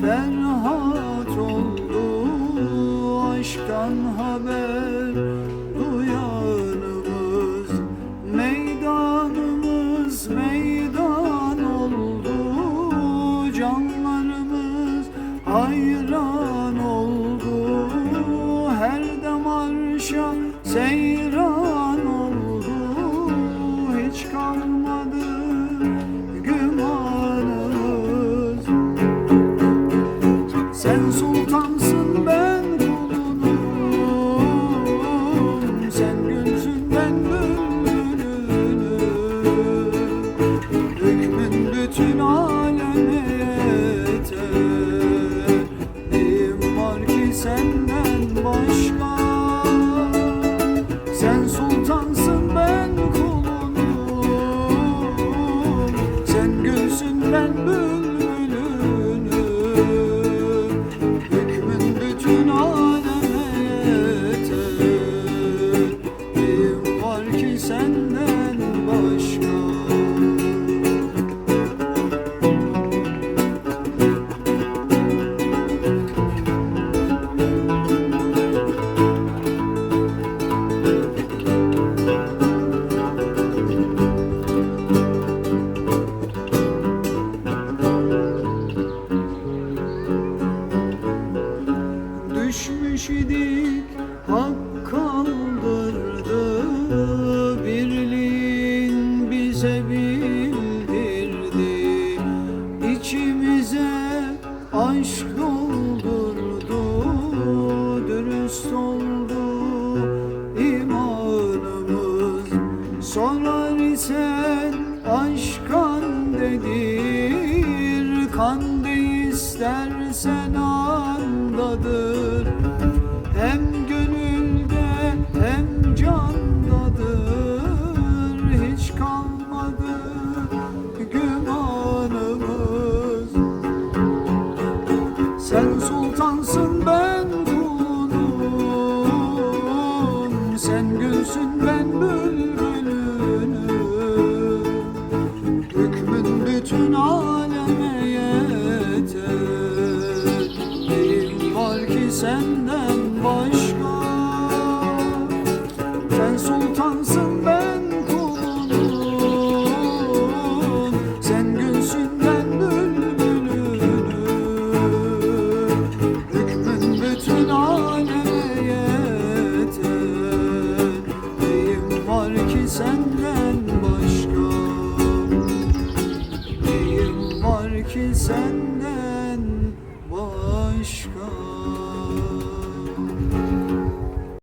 Ferhat oldu aşktan haber Duyarımız meydanımız meydan oldu Canlarımız ayrı gülsün ben İçimize aşk doldurdu Dürüst oldu imanımız Sorar isen aşk kan dedir Kan de istersen andadır. Hem Sen gülsün ben bülbülünüm. Hükmün bütün aleme yeter. Neyim var ki senden başka. Sen sultansın ben senden başka Neyim var ki senden başka?